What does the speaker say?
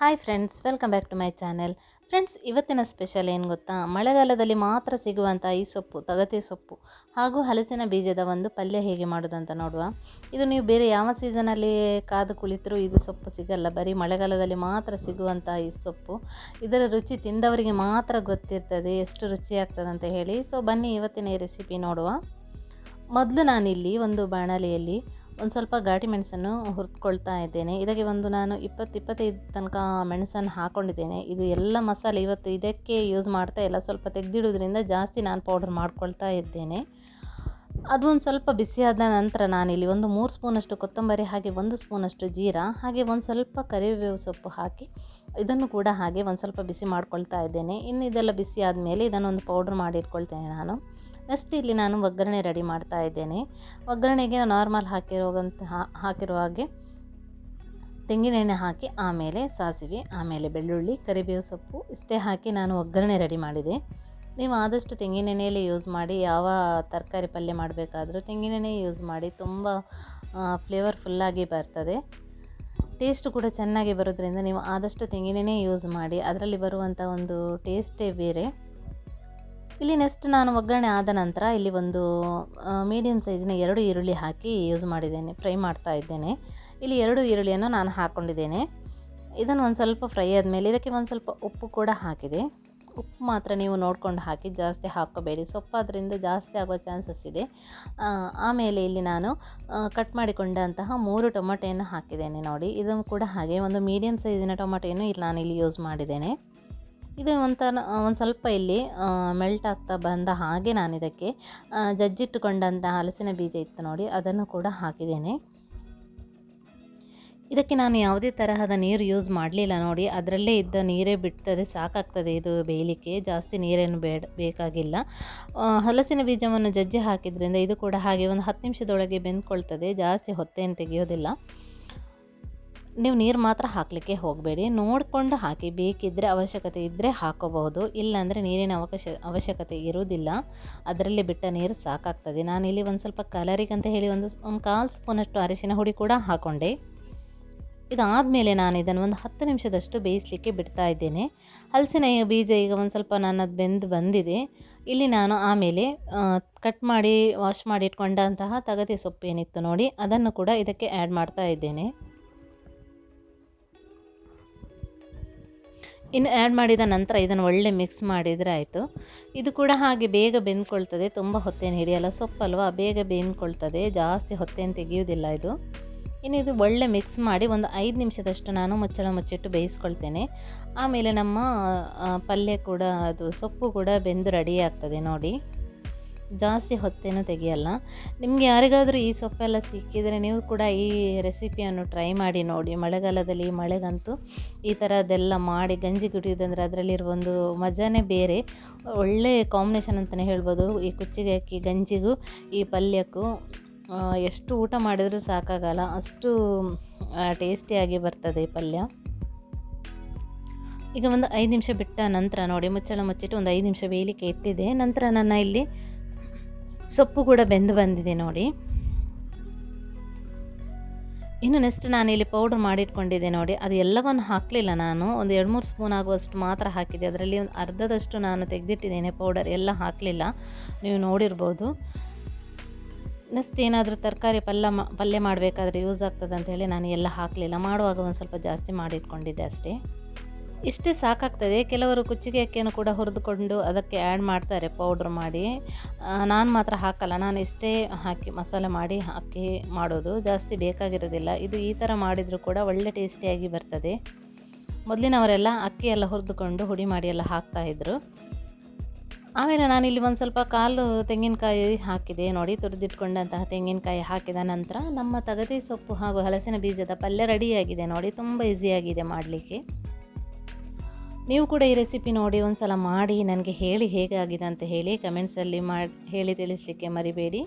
Hi friends welcome back to my channel friends ಇವತ್ತಿನ special ಏನು ಗೊತ್ತಾ? ಮಳೆಗಾಲದಲ್ಲಿ ಮಾತ್ರ ಸಿಗುವಂಥ ಈ ಸೊಪ್ಪು, ತಗತೆ ಸೊಪ್ಪು ಹಾಗೂ ಹಲಸಿನ ಬೀಜದ ಒಂದು ಪಲ್ಯ ಹೇಗೆ ಮಾಡೋದಂತ ನೋಡುವ. ಇದು ನೀವು ಬೇರೆ ಯಾವ ಸೀಸನಲ್ಲಿ ಕಾದು ಕುಳಿತರೂ ಇದು ಸೊಪ್ಪು ಸಿಗಲ್ಲ. ಬರೀ ಮಳೆಗಾಲದಲ್ಲಿ ಮಾತ್ರ ಸಿಗುವಂಥ ಈ ಸೊಪ್ಪು. ಇದರ ರುಚಿ ತಿಂದವರಿಗೆ ಮಾತ್ರ ಗೊತ್ತಿರ್ತದೆ, ಎಷ್ಟು ರುಚಿ ಆಗ್ತದೆ ಅಂತ ಹೇಳಿ. ಸೊ ಬನ್ನಿ ಇವತ್ತಿನ ಈ ರೆಸಿಪಿ ನೋಡುವ. ಮೊದಲು ನಾನಿಲ್ಲಿ ಒಂದು ಬಾಣಲೆಯಲ್ಲಿ ಒಂದು ಸ್ವಲ್ಪ ಘಾಟಿ ಮೆಣಸನ್ನು ಹುರಿದುಕೊಳ್ತಾ ಇದ್ದೇನೆ. ಇದಕ್ಕೆ ಒಂದು ನಾನು ಇಪ್ಪತ್ತು ಇಪ್ಪತ್ತೈದು ತನಕ ಮೆಣಸನ್ನು ಹಾಕ್ಕೊಂಡಿದ್ದೇನೆ ಇದು ಎಲ್ಲ ಮಸಾಲೆ ಇವತ್ತು ಇದಕ್ಕೆ ಯೂಸ್ ಮಾಡ್ತಾ ಇಲ್ಲ. ಸ್ವಲ್ಪ ತೆಗೆದಿಡೋದ್ರಿಂದ ಜಾಸ್ತಿ ನಾನು ಪೌಡರ್ ಮಾಡ್ಕೊಳ್ತಾ ಇದ್ದೇನೆ. ಅದು ಒಂದು ಸ್ವಲ್ಪ ಬಿಸಿಯಾದ ನಂತರ ನಾನಿಲ್ಲಿ ಒಂದು ಮೂರು ಸ್ಪೂನಷ್ಟು ಕೊತ್ತಂಬರಿ ಹಾಗೆ ಒಂದು ಸ್ಪೂನಷ್ಟು ಜೀರಾ, ಹಾಗೆ ಒಂದು ಸ್ವಲ್ಪ ಕರಿಬೇವು ಸೊಪ್ಪು ಹಾಕಿ ಇದನ್ನು ಕೂಡ ಹಾಗೆ ಒಂದು ಸ್ವಲ್ಪ ಬಿಸಿ ಮಾಡ್ಕೊಳ್ತಾ ಇದ್ದೇನೆ. ಇನ್ನು ಇದೆಲ್ಲ ಬಿಸಿ ಆದಮೇಲೆ ಇದನ್ನು ಒಂದು ಪೌಡ್ರ್ ಮಾಡಿ ಇಟ್ಕೊಳ್ತೇನೆ ನಾನು. ನೆಕ್ಸ್ಟ್ ಇಲ್ಲಿ ನಾನು ಒಗ್ಗರಣೆ ರೆಡಿ ಮಾಡ್ತಾ ಇದ್ದೇನೆ. ಒಗ್ಗರಣೆಗೆ ನಾರ್ಮಲ್ ಹಾಕಿರುವಂಥ ಹಾಕಿರುವ ಹಾಗೆ ತೆಂಗಿನೆಣ್ಣೆ ಹಾಕಿ ಆಮೇಲೆ ಸಾಸಿವೆ, ಆಮೇಲೆ ಬೆಳ್ಳುಳ್ಳಿ, ಕರಿಬೇವು ಸೊಪ್ಪು ಇಷ್ಟೇ ಹಾಕಿ ನಾನು ಒಗ್ಗರಣೆ ರೆಡಿ ಮಾಡಿದೆ. ನೀವು ಆದಷ್ಟು ತೆಂಗಿನೆಣ್ಣೆಯಲ್ಲೇ ಯೂಸ್ ಮಾಡಿ ಯಾವ ತರಕಾರಿ ಪಲ್ಯ ಮಾಡಬೇಕಾದ್ರೂ ತೆಂಗಿನೆಣ್ಣೆ ಯೂಸ್ ಮಾಡಿ ತುಂಬ ಫ್ಲೇವರ್ಫುಲ್ಲಾಗಿ ಬರ್ತದೆ. ಟೇಸ್ಟ್ ಕೂಡ ಚೆನ್ನಾಗಿ ಬರೋದ್ರಿಂದ ನೀವು ಆದಷ್ಟು ತೆಂಗಿನೆಣ್ಣೆ ಯೂಸ್ ಮಾಡಿ, ಅದರಲ್ಲಿ ಬರುವಂಥ ಒಂದು ಟೇಸ್ಟೇ ಬೇರೆ. ಇಲ್ಲಿ ನೆಕ್ಸ್ಟ್ ನಾನು ಒಗ್ಗರಣೆ ಆದ ನಂತರ ಇಲ್ಲಿ ಒಂದು ಮೀಡಿಯಮ್ ಸೈಜಿನ ಎರಡು ಈರುಳ್ಳಿ ಹಾಕಿ ಯೂಸ್ ಮಾಡಿದ್ದೇನೆ ಫ್ರೈ ಮಾಡ್ತಾ ಇದ್ದೇನೆ. ಇಲ್ಲಿ ಎರಡು ಈರುಳ್ಳಿಯನ್ನು ನಾನು ಹಾಕ್ಕೊಂಡಿದ್ದೇನೆ ಇದನ್ನು ಒಂದು ಸ್ವಲ್ಪ ಫ್ರೈ ಆದಮೇಲೆ ಇದಕ್ಕೆ ಒಂದು ಸ್ವಲ್ಪ ಉಪ್ಪು ಕೂಡ ಹಾಕಿದೆ. ಉಪ್ಪು ಮಾತ್ರ ನೀವು ನೋಡ್ಕೊಂಡು ಹಾಕಿ ಜಾಸ್ತಿ ಹಾಕೋಬೇಡಿ ಅದರಿಂದ ಜಾಸ್ತಿ ಆಗುವ ಚಾನ್ಸಸ್ ಇದೆ. ಆಮೇಲೆ ಇಲ್ಲಿ ನಾನು ಕಟ್ ಮಾಡಿಕೊಂಡಂತಹ ಮೂರು ಟೊಮೊಟೆಯನ್ನು ಹಾಕಿದ್ದೇನೆ ನೋಡಿ. ಇದನ್ನು ಕೂಡ ಹಾಗೆ ಒಂದು ಮೀಡಿಯಮ್ ಸೈಜಿನ ಟೊಮೊಟೆಯನ್ನು ಇಲ್ಲಿ ನಾನು ಇಲ್ಲಿ ಯೂಸ್ ಮಾಡಿದ್ದೇನೆ. ಇದು ಒಂಥರ ಒಂದು ಸ್ವಲ್ಪ ಇಲ್ಲಿ ಮೆಲ್ಟ್ ಆಗ್ತಾ ಬಂದ ಹಾಗೆ ನಾನು ಇದಕ್ಕೆ ಜಜ್ಜಿಟ್ಟುಕೊಂಡಂಥ ಹಲಸಿನ ಬೀಜ ಇತ್ತು ನೋಡಿ, ಅದನ್ನು ಕೂಡ ಹಾಕಿದ್ದೇನೆ. ಇದಕ್ಕೆ ನಾನು ಯಾವುದೇ ತರಹದ ನೀರು ಯೂಸ್ ಮಾಡಲಿಲ್ಲ ನೋಡಿ, ಅದರಲ್ಲೇ ಇದ್ದ ನೀರೇ ಬಿಡ್ತದೆ, ಸಾಕಾಗ್ತದೆ ಇದು ಬೇಯಲಿಕ್ಕೆ, ಜಾಸ್ತಿ ನೀರೇನು ಬೇಡ, ಬೇಕಾಗಿಲ್ಲ. ಹಲಸಿನ ಬೀಜವನ್ನು ಜಜ್ಜಿ ಹಾಕಿದ್ರಿಂದ ಇದು ಕೂಡ ಹಾಗೆ ಒಂದು ಹತ್ತು ನಿಮಿಷದೊಳಗೆ ಬೆಂದ್ಕೊಳ್ತದೆ, ಜಾಸ್ತಿ ಹೊತ್ತೇನು ತೆಗೆಯೋದಿಲ್ಲ. ನೀವು ನೀರು ಮಾತ್ರ ಹಾಕಲಿಕ್ಕೆ ಹೋಗಬೇಡಿ. ನೋಡಿಕೊಂಡು ಹಾಕಿ ಬೇಕಿದ್ದರೆ ಅವಶ್ಯಕತೆ ಇದ್ದರೆ ಹಾಕೋಬಹುದು. ಇಲ್ಲಾಂದರೆ ನೀರಿನ ಅವಕಾಶ, ಅವಶ್ಯಕತೆ ಇರುವುದಿಲ್ಲ. ಅದರಲ್ಲಿ ಬಿಟ್ಟ ನೀರು ಸಾಕಾಗ್ತದೆ. ನಾನಿಲ್ಲಿ ಒಂದು ಸ್ವಲ್ಪ ಕಲರಿಗಂತ ಹೇಳಿ ಒಂದು ಒಂದು ಕಾಲು ಸ್ಪೂನಷ್ಟು ಅರಿಶಿನ ಹುಡಿ ಕೂಡ ಹಾಕ್ಕೊಂಡೆ ಇದಾದಮೇಲೆ ನಾನು ಇದನ್ನು ಒಂದು ಹತ್ತು ನಿಮಿಷದಷ್ಟು ಬೇಯಿಸಲಿಕ್ಕೆ ಬಿಡ್ತಾ ಇದ್ದೇನೆ. ಹಲಸಿನ ಬೀಜ ಈಗ ಒಂದು ಸ್ವಲ್ಪ ನನ್ನದು ಬೆಂದು ಬಂದಿದೆ. ಇಲ್ಲಿ ನಾನು ಆಮೇಲೆ ಕಟ್ ಮಾಡಿ ವಾಶ್ ಮಾಡಿ ಇಟ್ಕೊಂಡಂತಹ ಸೊಪ್ಪು ಸೊಪ್ಪೇನಿತ್ತು ನೋಡಿ, ಅದನ್ನು ಕೂಡ ಇದಕ್ಕೆ ಆ್ಯಡ್ ಮಾಡ್ತಾ ಇದ್ದೇನೆ. ಇನ್ನು ಆ್ಯಡ್ ಮಾಡಿದ ನಂತರ ಇದನ್ನು ಒಳ್ಳೆ ಮಿಕ್ಸ್ ಮಾಡಿದರೆ ಆಯಿತು. ಇದು ಕೂಡ ಹಾಗೆ ಬೇಗ ಬೆಂದ್ಕೊಳ್ತದೆ, ತುಂಬ ಹೊತ್ತೇನು ಹಿಡಿಯಲ್ಲ, ಸೊಪ್ಪಲ್ವಾ? ಬೇಗ ಬೆಂದ್ಕೊಳ್ತದೆ, ಜಾಸ್ತಿ ಹೊತ್ತೇನು ತೆಗೆಯೋದಿಲ್ಲ ಇದು. ಇನ್ನು ಇದು ಒಳ್ಳೆ ಮಿಕ್ಸ್ ಮಾಡಿ ಒಂದು ಐದು ನಿಮಿಷದಷ್ಟು ನಾನು ಮುಚ್ಚಳ ಮುಚ್ಚಿಟ್ಟು ಬೇಯಿಸ್ಕೊಳ್ತೇನೆ. ಆಮೇಲೆ ನಮ್ಮ ಪಲ್ಯ ಕೂಡ, ಅದು ಸೊಪ್ಪು ಕೂಡ ಬೆಂದು ರೆಡಿ ಆಗ್ತದೆ ನೋಡಿ. ಜಾಸ್ತಿ ಹೊತ್ತೇನು ತೆಗೆಯಲ್ಲ. ನಿಮಗೆ ಯಾರಿಗಾದರೂ ಈ ಸೊಪ್ಪೆಲ್ಲ ಸಿಕ್ಕಿದರೆ ನೀವು ಕೂಡ ಈ ರೆಸಿಪಿಯನ್ನು ಟ್ರೈ ಮಾಡಿ ನೋಡಿ. ಮಳೆಗಾಲದಲ್ಲಿ ಮಳೆಗಂತೂ ಈ ಥರದ್ದೆಲ್ಲ ಮಾಡಿ ಗಂಜಿ ಕುಡಿಯೋದಂದರೆ ಅದರಲ್ಲಿರುವ ಒಂದು ಮಜಾನೇ ಬೇರೆ. ಒಳ್ಳೆ ಕಾಂಬಿನೇಷನ್ ಅಂತಲೇ ಹೇಳ್ಬೋದು. ಈ ಕುಚ್ಚಿಗೆ ಅಕ್ಕಿ, ಗಂಜಿಗೂ, ಈ ಪಲ್ಯಕ್ಕೂ ಎಷ್ಟು ಊಟ ಮಾಡಿದರೂ ಸಾಕಾಗಲ್ಲ. ಅಷ್ಟು ಟೇಸ್ಟಿಯಾಗಿ ಬರ್ತದೆ ಈ ಪಲ್ಯ. ಈಗ ಒಂದು ಐದು ನಿಮಿಷ ಬಿಟ್ಟ ನಂತರ ನೋಡಿ, ಮುಚ್ಚಳ ಮುಚ್ಚಿಟ್ಟು ಒಂದು ಐದು ನಿಮಿಷ ಬೇಯಲಿಕ್ಕೆ ಇಟ್ಟಿದೆ. ನಂತರ ನನ್ನ ಇಲ್ಲಿ ಸೊಪ್ಪು ಕೂಡ ಬೆಂದು ಬಂದಿದೆ ನೋಡಿ. ಇನ್ನು ನೆಕ್ಸ್ಟ್ ನಾನು ಇಲ್ಲಿ ಪೌಡ್ರ್ ಮಾಡಿಟ್ಕೊಂಡಿದ್ದೆ ನೋಡಿ. ಅದು ಎಲ್ಲವನ್ನು ಹಾಕಲಿಲ್ಲ ನಾನು. ಒಂದು ಎರಡು ಮೂರು ಸ್ಪೂನ್ ಆಗುವಷ್ಟು ಮಾತ್ರ ಹಾಕಿದೆ ಅದರಲ್ಲಿ ಒಂದು ಅರ್ಧದಷ್ಟು ನಾನು ತೆಗೆದಿಟ್ಟಿದ್ದೇನೆ ಪೌಡರ್ ಎಲ್ಲ ಹಾಕಲಿಲ್ಲ. ನೀವು ನೋಡಿರ್ಬೋದು. ನೆಕ್ಸ್ಟ್ ಏನಾದರೂ ತರಕಾರಿ ಪಲ್ಯ ಪಲ್ಯ ಮಾಡಬೇಕಾದ್ರೆ ಯೂಸ್ ಆಗ್ತದೆ ಅಂತ ಹೇಳಿ ನಾನು ಎಲ್ಲ ಹಾಕಲಿಲ್ಲ. ಮಾಡುವಾಗ ಒಂದು ಸ್ವಲ್ಪ ಜಾಸ್ತಿ ಮಾಡಿಟ್ಕೊಂಡಿದ್ದೆ ಅಷ್ಟೇ. ಇಷ್ಟೇ ಸಾಕಾಗ್ತದೆ. ಕೆಲವರು ಕುಚ್ಚಿಗೆ ಅಕ್ಕಿಯನ್ನು ಕೂಡ ಹುರಿದುಕೊಂಡು ಅದಕ್ಕೆ ಆ್ಯಡ್ ಮಾಡ್ತಾರೆ ಪೌಡ್ರ್ ಮಾಡಿ. ನಾನು ಮಾತ್ರ ಹಾಕಲ್ಲ. ನಾನು ಇಷ್ಟೇ ಹಾಕಿ ಮಸಾಲೆ ಮಾಡಿ ಹಾಕಿ ಮಾಡೋದು ಜಾಸ್ತಿ ಬೇಕಾಗಿರೋದಿಲ್ಲ. ಇದು ಈ ಥರ ಮಾಡಿದರೂ ಕೂಡ ಒಳ್ಳೆ ಟೇಸ್ಟಿಯಾಗಿ ಬರ್ತದೆ. ಮೊದಲಿನವರೆಲ್ಲ ಅಕ್ಕಿಯೆಲ್ಲ ಹುರಿದುಕೊಂಡು ಹುಡಿ ಮಾಡಿ ಎಲ್ಲ ಹಾಕ್ತಾಯಿದ್ರು ಆಮೇಲೆ ನಾನಿಲ್ಲಿ ಒಂದು ಸ್ವಲ್ಪ ಕಾಲು ತೆಂಗಿನಕಾಯಿ ಹಾಕಿದೆ ನೋಡಿ. ತುರಿದಿಟ್ಕೊಂಡಂತಹ ತೆಂಗಿನಕಾಯಿ ಹಾಕಿದ ನಂತರ ನಮ್ಮ ತಗತಿ ಸೊಪ್ಪು ಹಾಗೂ ಹಲಸಿನ ಬೀಜದ ಪಲ್ಯ ರೆಡಿಯಾಗಿದೆ ನೋಡಿ. ತುಂಬ ಈಸಿಯಾಗಿದೆ ಮಾಡಲಿಕ್ಕೆ. ನೀವು ಕೂಡ ಈ ರೆಸಿಪಿ ನೋಡಿ ಒಂದು ಸಲ ಮಾಡಿ ನನಗೆ ಹೇಳಿ ಹೇಗಾಗಿದೆ ಅಂತ ಹೇಳಿ ಕಮೆಂಟ್ಸಲ್ಲಿ ಮಾಡಿ ಹೇಳಿ ತಿಳಿಸಲಿಕ್ಕೆ ಮರಿಬೇಡಿ.